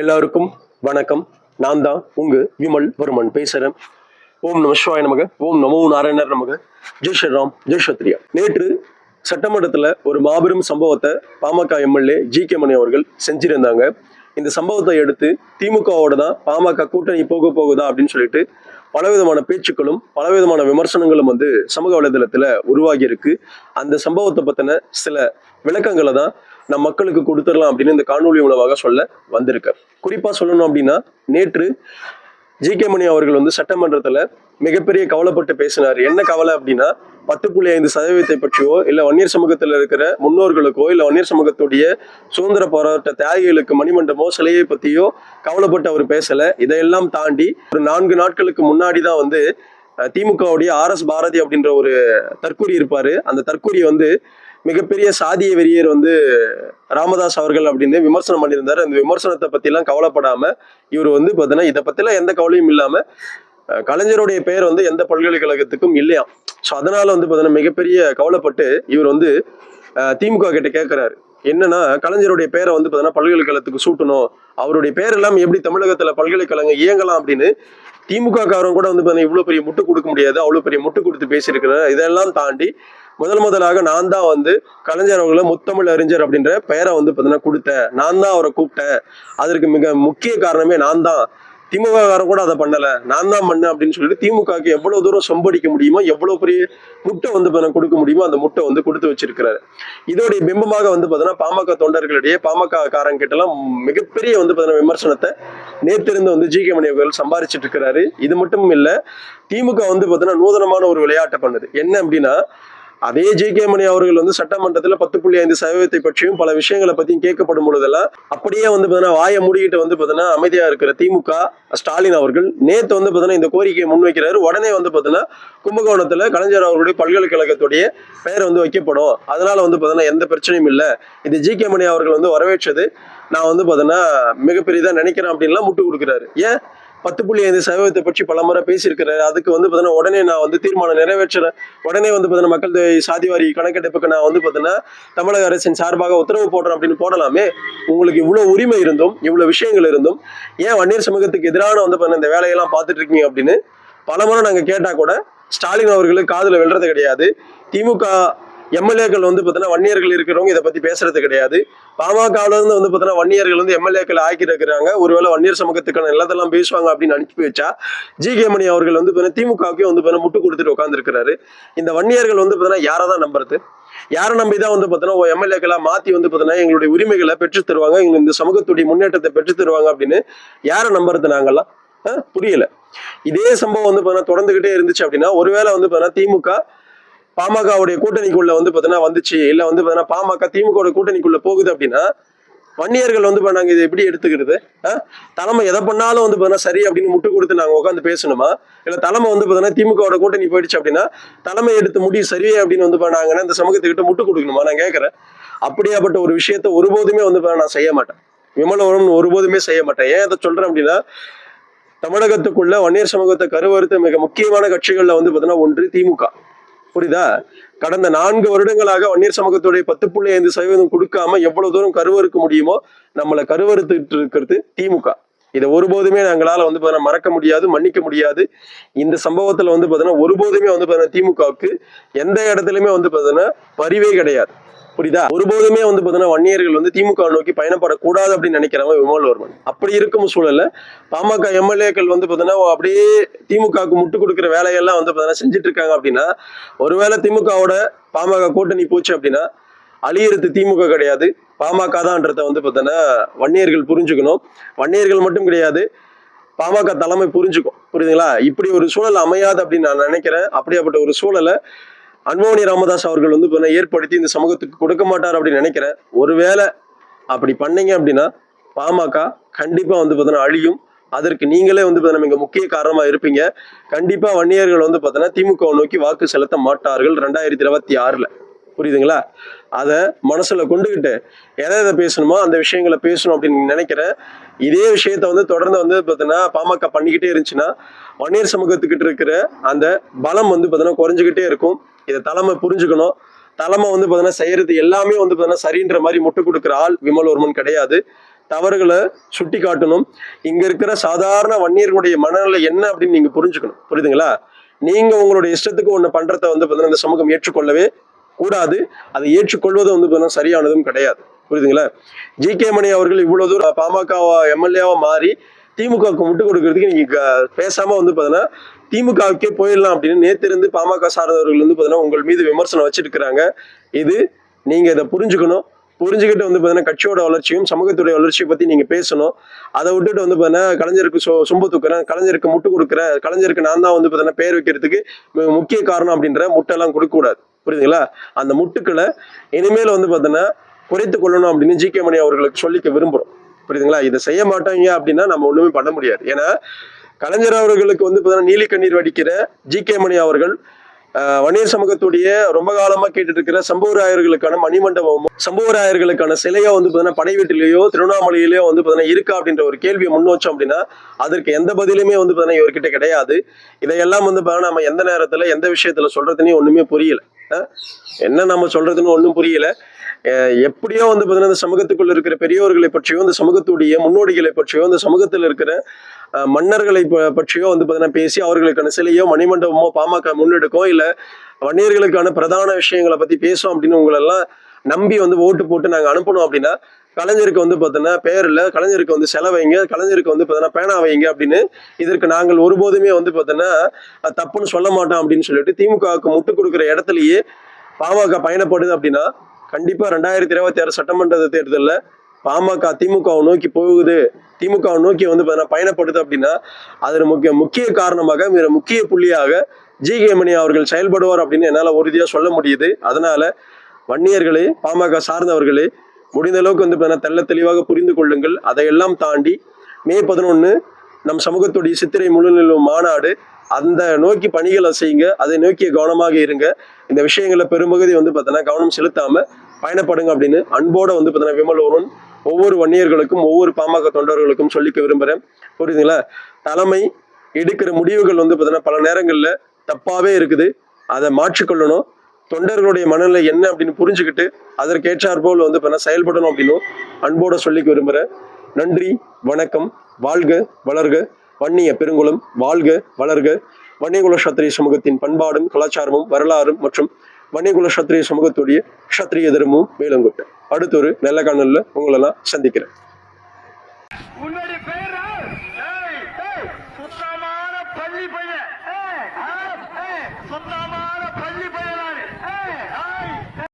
எல்லாருக்கும் வணக்கம். நான் தான் உங்க விமல் வர்மன் பேசுறேன். ஓம் நம சிவாய நமக ஓம் நமோ நாராயணர் நமக. ஜெய் ஸ்ரீராம் ஜெய் சத்ரியா. நேற்று சட்டமன்றத்துல ஒரு மாபெரும் சம்பவத்தை PMK MLA G K Mani அவர்கள் செஞ்சிருந்தாங்க. இந்த சம்பவத்தை எடுத்து திமுகவோட தான் பாமக கூட்டணி போக போகுதா அப்படின்னு சொல்லிட்டு பலவிதமான பேச்சுக்களும் பலவிதமான விமர்சனங்களும் வந்து சமூக வலைதளத்துல உருவாகி இருக்கு. அந்த சம்பவத்தை பத்தின சில விளக்கங்களை தான் நம் மக்களுக்கு கொடுத்துடலாம் அப்படின்னு இந்த காணொலி உணவாக சொல்ல வந்திருக்கேன் குறிப்பா சொல்லணும் அப்படின்னா நேற்று ஜி கே மணி அவர்கள் வந்து சட்டமன்றத்துல மிகப்பெரிய கவலைப்பட்டு பேசினார். என்ன கவலை அப்படின்னா பத்து புள்ளி ஐந்து சதவீதத்தை பற்றியோ இல்லை வன்னியர் சமூகத்தில் இருக்கிற முன்னோர்களுக்கோ இல்லை வன்னியர் சமூகத்துடைய சுதந்திர போராட்ட தியாகிகளுக்கு மணிமண்டபமோ சிலையை பற்றியோ கவலைப்பட்டு அவர் பேசல. இதையெல்லாம் தாண்டி ஒரு நான்கு நாட்களுக்கு முன்னாடி தான் வந்து திமுகவுடைய ஆர் எஸ் பாரதி அப்படின்ற ஒரு தற்கூரி இருப்பாரு. அந்த தற்கூரி வந்து மிகப்பெரிய சாதிய வெறியர் வந்து ராமதாஸ் அவர்கள் அப்படின்னு விமர்சனம் பண்ணியிருந்தாரு. அந்த விமர்சனத்தை பற்றிலாம் கவலைப்படாமல் இவர் வந்து பார்த்தீங்கன்னா இதை பற்றிலாம் எந்த கவலையும் இல்லாமல் கலைஞருடைய பெயர் வந்து எந்த பல்கலைக்கழகத்துக்கும் இல்லையா ஸோ அதனால வந்து பார்த்தீங்கன்னா மிகப்பெரிய கவலைப்பட்டு இவர் வந்து திமுக கிட்ட கேட்குறாரு என்னன்னா கலைஞருடைய பேரை வந்து பார்த்தீங்கன்னா பல்கலைக்கழகத்துக்கு சூட்டணும். அவருடைய பேர் எல்லாம் எப்படி தமிழகத்தில் பல்கலைக்கழகம் இயங்கலாம் அப்படின்னு திமுக காரன் கூட வந்து பார்த்தீங்கன்னா இவ்வளோ பெரிய முட்டு கொடுக்க முடியாது. அவ்வளோ பெரிய முட்டு கொடுத்து பேசியிருக்கிறார். இதெல்லாம் தாண்டி முதல் முதலாக நான் தான் வந்து கலைஞர் அவர்கள முத்தமிழ் அறிஞர் அப்படின்ற பெயரை வந்து பார்த்தீங்கன்னா கொடுத்தேன். நான் தான் அவரை கூப்பிட்டேன். அதற்கு மிக முக்கிய காரணமே நான் தான். திமுக கூட அதை பண்ணல. நான் தான் பண்ணேன் அப்படின்னு சொல்லிட்டு திமுகவுக்கு எவ்வளவு தூரம் சொம்படிக்க முடியுமோ எவ்வளவு பெரிய முட்டை வந்து கொடுக்க முடியுமோ அந்த முட்டை வந்து கொடுத்து வச்சிருக்கிறாரு. இதோடைய பிம்பமாக வந்து பார்த்தீங்கன்னா பாமக தொண்டர்களிடையே பாமக காரங்க கிட்ட எல்லாம் மிகப்பெரிய வந்து பார்த்தீங்கன்னா விமர்சனத்தை நேத்திருந்து வந்து ஜி கே மணி அவர்கள் சம்பாரிச்சிட்டு இருக்கிறாரு. இது மட்டும் இல்லை திமுக வந்து பார்த்தீங்கன்னா நூதனமான ஒரு விளையாட்டை பண்ணுது. என்ன அப்படின்னா அதே ஜி கே மணி அவர்கள் வந்து சட்டமன்றத்தில் பத்து புள்ளி ஐந்து சதவீதத்தை பற்றியும் பல விஷயங்களை பற்றியும் கேட்கப்படும் பொழுதெல்லாம் அப்படியே வந்து பார்த்தீங்கன்னா வாயை மூடிக்கிட்டு வந்து பார்த்தீங்கன்னா அமைதியாக இருக்கிற திமுக ஸ்டாலின் அவர்கள் நேற்று வந்து பார்த்தீங்கன்னா இந்த கோரிக்கையை முன்வைக்கிறாரு. உடனே வந்து பார்த்தீங்கன்னா கும்பகோணத்தில் கலைஞர் அவர்களுடைய பல்கலைக்கழகத்துடைய பெயர் வந்து வைக்கப்படும். அதனால வந்து பார்த்தீங்கன்னா எந்த பிரச்சனையும் இல்லை. இது ஜி கே மணி அவர்கள் வந்து வரவேற்றது. நான் வந்து பார்த்தீங்கன்னா மிகப்பெரியதாக நினைக்கிறேன் அப்படின்லாம் முட்டு கொடுக்குறாரு. ஏன்? பத்து புள்ளி ஐந்து சதவீதத்தை பற்றி பல முறை பேசியிருக்கிறாரு. அதுக்கு வந்து பார்த்தீங்கன்னா உடனே நான் வந்து தீர்மானம் நிறைவேற்றுறேன் உடனே வந்து பார்த்தீங்கன்னா மக்கள் தொகை சாதிவாரி கணக்கெடுப்புக்கு நான் வந்து பார்த்தீங்கன்னா தமிழக அரசின் சார்பாக உத்தரவு போடுறேன் அப்படின்னு போடலாமே? உங்களுக்கு இவ்வளோ உரிமை இருந்தும் இவ்வளோ விஷயங்கள் இருந்தும் ஏன் வன்னியர் சமூகத்துக்கு எதிரான வந்து பார்த்தீங்கன்னா இந்த வேலையெல்லாம் பார்த்துட்டு இருக்கீங்க அப்படின்னு பல முறை கேட்டால் கூட ஸ்டாலின் அவர்களுக்கு காதில் வெல்றது கிடையாது. திமுக எம்எல்ஏக்கள் வந்து பார்த்தீங்கன்னா வன்னியர்கள் இருக்கிறவங்க இதை பற்றி பேசுறது கிடையாது. பாமகவிலேருந்து வந்து பார்த்தீங்கன்னா வன்னியர்கள் வந்து எம்எல்ஏக்கள் ஆக்கி இருக்கிறாங்க ஒருவேளை வன்னியர் சமூகத்துக்கான எல்லாத்தெல்லாம் பேசுவாங்க அப்படின்னு அனுப்பி வச்சா ஜி கே மணி அவர்கள் வந்து பார்த்தீங்கன்னா திமுகவுக்கே வந்து பார்த்தீங்கன்னா முட்டு கொடுத்துட்டு உட்காந்துருக்கிறாரு இந்த வன்னியர்கள் வந்து பார்த்தீங்கன்னா யாரை தான் நம்புறது? யாரை நம்பி தான் வந்து பார்த்தீங்கன்னா எம்எல்ஏக்களாக மாற்றி வந்து பார்த்தீங்கன்னா எங்களுடைய உரிமைகளை பெற்று தருவாங்க எங்களுக்கு இந்த சமூகத்துடைய முன்னேற்றத்தை பெற்று தருவாங்க அப்படின்னு யாரை நம்புறது நாங்கள்லாம்? ஆ, புரியல. இதே சம்பவம் வந்து பார்த்தீங்கன்னா தொடர்ந்துகிட்டே இருந்துச்சு அப்படின்னா ஒருவேளை வந்து பார்த்தீங்கன்னா திமுக பாமகவுடைய கூட்டணிக்குள்ள வந்து பார்த்தீங்கன்னா வந்துச்சு. இல்ல வந்து பார்த்தீங்கன்னா பாமக திமுக கூட்டணிக்குள்ள போகுது அப்படின்னா வன்னியர்கள் வந்து நாங்க இதை எப்படி எடுத்துக்கிறது? தலைமை எதை பண்ணாலும் வந்து பார்த்தீங்கன்னா சரி அப்படின்னு முட்டு கொடுத்து நாங்க உட்காந்து பேசணுமா? இல்ல தலைமை வந்து பார்த்தீங்கன்னா திமுக கூட்டணி போயிடுச்சு அப்படின்னா தலைமை எடுத்து முடிவு சரியே அப்படின்னு வந்து இப்ப நாங்கன்னா இந்த சமூகத்துக்கிட்ட முட்டு கொடுக்கணுமா? நான் கேட்கறேன் அப்படியாப்பட்ட ஒரு விஷயத்த ஒருபோதுமே வந்து நான் செய்ய மாட்டேன். விமலவரம் ஒருபோதுமே செய்ய மாட்டேன். ஏன் இதை சொல்றேன் அப்படின்னா தமிழகத்துக்குள்ள வன்னியர் சமூகத்தை கருவறுத்த மிக முக்கியமான கட்சிகள்ல வந்து பார்த்தீங்கன்னா ஒன்று திமுக. புரியுதா கடந்த நான்கு வருடங்களாக வன்னியர் சமூகத்துடைய பத்து புள்ளி ஐந்து சதவீதம் கொடுக்காம எவ்வளவு தூரம் கருவறுக்க முடியுமோ நம்மளை கருவறுத்துட்டு இருக்கிறது திமுக. இதை ஒருபோதுமே நாங்களால வந்து பார்த்தீங்கன்னா மறக்க முடியாது மன்னிக்க முடியாது. இந்த சம்பவத்துல வந்து பார்த்தீங்கன்னா ஒருபோதுமே வந்து பார்த்தீங்கன்னா திமுகவுக்கு எந்த இடத்துலயுமே வந்து பார்த்தீங்கன்னா பரிவே கிடையாது. புரியுதா? ஒருபோதுமே வந்து பார்த்தீங்கன்னா வன்னியர்கள் வந்து திமுக நோக்கி பயணப்படக்கூடாது அப்படின்னு நினைக்கிறவங்க விமல்வர்மன். அப்படி இருக்கும் சூழல்ல பாமக எம்எல்ஏக்கள் வந்து பார்த்தீங்கன்னா அப்படியே திமுகவுக்கு முட்டு கொடுக்குற வேலையெல்லாம் வந்து பார்த்தீங்கன்னா செஞ்சுட்டு இருக்காங்க அப்படின்னா ஒருவேளை திமுகவோட பாமக கூட்டணி போச்சு அப்படின்னா அழியறது திமுக கிடையாது. பாமக தான்றத வந்து பார்த்தீங்கன்னா வன்னியர்கள் புரிஞ்சுக்கணும். வன்னியர்கள் மட்டும் கிடையாது பாமக தலைமை புரிஞ்சுக்கும். புரியுதுங்களா? இப்படி ஒரு சூழல் அமையாது அப்படின்னு நான் நினைக்கிறேன். அப்படியாப்பட்ட ஒரு சூழலை அன்போனி ராமதாஸ் அவர்கள் வந்து இப்ப ஏற்படுத்தி இந்த சமூகத்துக்கு கொடுக்க மாட்டார் அப்படின்னு நினைக்கிறேன். ஒருவேளை அப்படி பண்ணீங்க அப்படின்னா பாமக கண்டிப்பா வந்து பார்த்தீங்கன்னா அழியும். அதற்கு நீங்களே வந்து பார்த்தீங்கன்னா மிக முக்கிய காரணமா இருப்பீங்க. கண்டிப்பா வன்னியர்கள் வந்து பார்த்தீங்கன்னா திமுக நோக்கி வாக்கு செலுத்த மாட்டார்கள் ரெண்டாயிரத்தி இருபத்தி ஆறுல. புரியுதுங்களா? அதை மனசுல கொண்டுகிட்டு எதை எதை பேசணுமோ அந்த விஷயங்களை பேசணும் அப்படின்னு நினைக்கிறேன். இதே விஷயத்த வந்து தொடர்ந்து வந்து பார்த்தீங்கன்னா பாமக பண்ணிக்கிட்டே இருந்துச்சுன்னா வன்னியர் சமூகத்துக்கிட்ட இருக்கிற அந்த பலம் வந்து பார்த்தீங்கன்னா குறைஞ்சிக்கிட்டே இருக்கும். இதை தலைமை புரிஞ்சுக்கணும். தலைமை வந்து பார்த்தீங்கன்னா செய்யறது எல்லாமே வந்து பார்த்தீங்கன்னா சரின்ற மாதிரி முட்டு கொடுக்குற ஆள் விமல்வர்மன் கிடையாது. தவறுகளை சுட்டி காட்டணும். இங்க இருக்கிற சாதாரண வன்னியர்களுடைய மனநிலை என்ன அப்படின்னு நீங்க புரிஞ்சுக்கணும். புரியுதுங்களா? நீங்க உங்களுடைய இஷ்டத்துக்கு ஒண்ணு பண்றத வந்து பார்த்தீங்கன்னா இந்த சமூகம் ஏற்றுக்கொள்ளவே கூடாது. அதை ஏற்றுக்கொள்வது வந்து பார்த்தீங்கன்னா சரியானதும் கிடையாது. புரியுதுங்களா? ஜி கே மணி அவர்கள் இவ்வளவு தூரம் பாமக எம்எல்ஏவா மாறி திமுகவுக்கு முட்டு கொடுக்கறதுக்கு நீங்க பேசாம வந்து பார்த்தீங்கன்னா திமுகவுக்கே போயிடலாம் அப்படின்னு நேத்திருந்து பாமக சார்ந்தவர்கள் வந்து பார்த்தீங்கன்னா உங்கள் மீது விமர்சனம் வச்சிருக்கிறாங்க. இது நீங்க இதை புரிஞ்சுக்கணும். புரிஞ்சுக்கிட்டு வந்து பார்த்தீங்கன்னா கட்சியோட வளர்ச்சியும் சமூகத்துடைய வளர்ச்சியை பத்தி நீங்க பேசணும். அதை விட்டுட்டு வந்து பார்த்தீங்கன்னா கலைஞருக்கு சொ சொம்பு தூக்குறேன் கலைஞருக்கு முட்டு கொடுக்குறேன் கலைஞருக்கு நான் தான் வந்து பார்த்தீங்கன்னா பேர் வைக்கிறதுக்கு முக்கிய காரணம் அப்படின்ற முட்டெல்லாம் கொடுக்க கூடாது. புரியுதுங்களா? அந்த முட்டுக்களை இனிமேல் வந்து பார்த்தீங்கன்னா குறைத்து கொள்ளணும் அப்படின்னு ஜி கே மணி அவர்களுக்கு சொல்லிக்க விரும்புகிறோம் புரியுதுங்களா? இதை செய்ய மாட்டாங்க அப்படின்னா நம்ம ஒண்ணுமே பண்ண முடியாது. ஏன்னா கலைஞர் அவர்களுக்கு வந்து பார்த்தீங்கன்னா நீலி கண்ணீர் வடிக்கிற ஜி கே மணி அவர்கள் வணிக சமூகத்துடைய ரொம்ப காலமா கேட்டுட்டு இருக்கிற சம்பவராயர்களுக்கான மணிமண்டபமும் சம்பவராயர்களுக்கான சிலையோ வந்து பார்த்தீங்கன்னா படை வீட்டிலேயோ திருவண்ணாமலையிலேயோ வந்து பார்த்தீங்கன்னா இருக்கா அப்படின்ற ஒரு கேள்வியை முன் வச்சோம் அப்படின்னா அதற்கு எந்த பதிலுமே வந்து பார்த்தீங்கன்னா இவர்கிட்ட கிடையாது. இதையெல்லாம் வந்து பார்த்தீங்கன்னா நம்ம எந்த நேரத்துல எந்த விஷயத்துல சொல்றதுனே ஒண்ணுமே புரியல. என்ன நம்ம சொல்றதுன்னு ஒண்ணும் புரியல. எப்படியோ வந்து பார்த்தீங்கன்னா இந்த சமூகத்துக்குள்ள இருக்கிற பெரியோர்களை பற்றியோ இந்த சமூகத்துடைய முன்னோடிகளை பற்றியோ இந்த சமூகத்தில் இருக்கிற மன்னர்களை ப- பற்றியோ வந்து பார்த்தீங்கன்னா பேசி அவர்களுக்கான சிலையோ மணிமண்டபமோ பாமக முன்னெடுக்கும் இல்லை வன்னியர்களுக்கான பிரதான விஷயங்களை பற்றி பேசும் அப்படின்னு உங்களெல்லாம் நம்பி வந்து ஓட்டு போட்டு நாங்கள் அனுப்பணும் அப்படின்னா கலைஞருக்கு வந்து பார்த்தீங்கன்னா பேரில் கலைஞருக்கு வந்து செலவைங்க கலைஞருக்கு வந்து பார்த்தீங்கன்னா பேனா வைங்க அப்படின்னு இதற்கு நாங்கள் ஒருபோதுமே வந்து பார்த்தீங்கன்னா தப்புன்னு சொல்ல மாட்டோம் அப்படின்னு சொல்லிட்டு திமுகவுக்கு முட்டு கொடுக்குற இடத்துலயே பாமக பயணப்படுது அப்படின்னா கண்டிப்பா ரெண்டாயிரத்தி இருபத்தி ஆறு சட்டமன்ற தேர்தலில் பாமக திமுகவை நோக்கி போகுது. திமுகவை நோக்கி வந்து பார்த்தீங்கன்னா பயணப்படுது அப்படின்னா அதில் முக்கிய முக்கிய காரணமாக மிக முக்கிய புள்ளியாக ஜி. கே. மணி அவர்கள் செயல்படுவார் அப்படின்னு என்னால் உறுதியாக சொல்ல முடியுது. அதனால வன்னியர்களே பாமக சார்ந்தவர்களே முடிந்த அளவுக்கு வந்து பார்த்தீங்கன்னா தெள்ள தெளிவாக புரிந்து கொள்ளுங்கள். அதையெல்லாம் தாண்டி மே பதினொன்று நம் சமூகத்துடைய சித்திரை முழுநிலும் மாநாடு அந்த நோக்கி பணிகளை செய்யுங்க அதை நோக்கிய கவனமாக இருங்க. இந்த விஷயங்களை பெரும்பகுதி வந்து பார்த்தீங்கன்னா கவனம் செலுத்தாம பயணப்படுங்க அப்படின்னு அன்போட வந்து பார்த்தீங்கன்னா விமல் ஒருவன் ஒவ்வொரு வன்னியர்களுக்கும் ஒவ்வொரு பாமக தொண்டர்களுக்கும் சொல்லிக்க விரும்புகிறேன் புரியுதுங்களா? தலைமை எடுக்கிற முடிவுகள் வந்து பார்த்தீங்கன்னா பல நேரங்களில் தப்பாகவே இருக்குது. அதை மாற்றிக்கொள்ளணும். தொண்டர்களுடைய மனநிலை என்ன அப்படின்னு புரிஞ்சுக்கிட்டு அதற்கேற்றார் போல் வந்து பார்த்தீங்கன்னா செயல்படணும் அப்படின்னும் அன்போட சொல்லிக்க விரும்புகிறேன் நன்றி வணக்கம் வாழ்க வளர்க வன்னிய பெருங்குளம் வாழ்க வளர்க. வன்னியகுல சத்திரிய சமூகத்தின் பண்பாடும் கலாச்சாரமும் வரலாறும் மற்றும் வன்னியகுல சத்திரிய சமூகத்துடைய சத்திரிய தர்மமும் மேலங்கொட்டு அடுத்த ஒரு நல்ல காணொலியில் உங்களெல்லாம் சந்திக்கிறேன்.